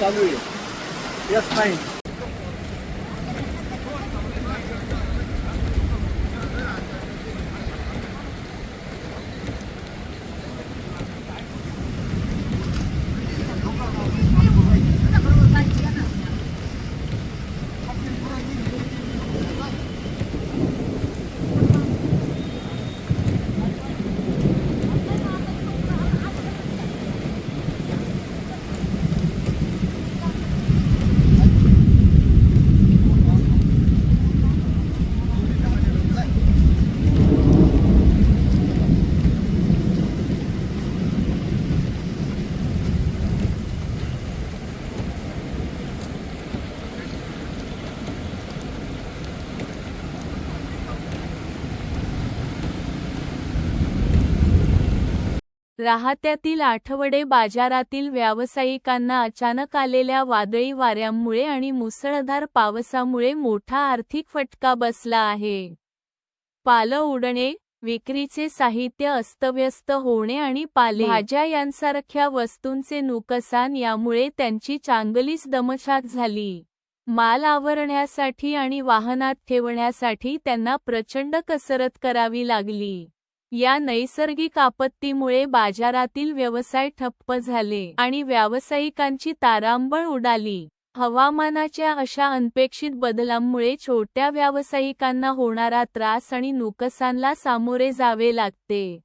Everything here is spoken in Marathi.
चालू आहे यस नाही राहत्यातील आठवडे बाजारातील व्यावसायिकांना अचानक आलेल्या वादळी वाऱ्यांमुळे आणि मुसळधार पावसामुळे मोठा आर्थिक फटका बसला आहे. पालं उडणे विक्रीचे साहित्य अस्तव्यस्त होणे आणि पाले भाज्या यांसारख्या वस्तूंचे नुकसान यामुळे त्यांची चांगलीच दमछाक झाली. माल आवरण्यासाठी आणि वाहनात ठेवण्यासाठी त्यांना प्रचंड कसरत करावी लागली. या नैसर्गिक आपत्तीमुळे बाजारातील व्यवसाय ठप्प झाले आणि व्यावसायिकांची तारांबळ उडाली. हवामानाच्या अशा अनपेक्षित बदलांमुळे छोट्या व्यावसायिकांना होणारा त्रास आणि नुकसानला सामोरे जावे लागते.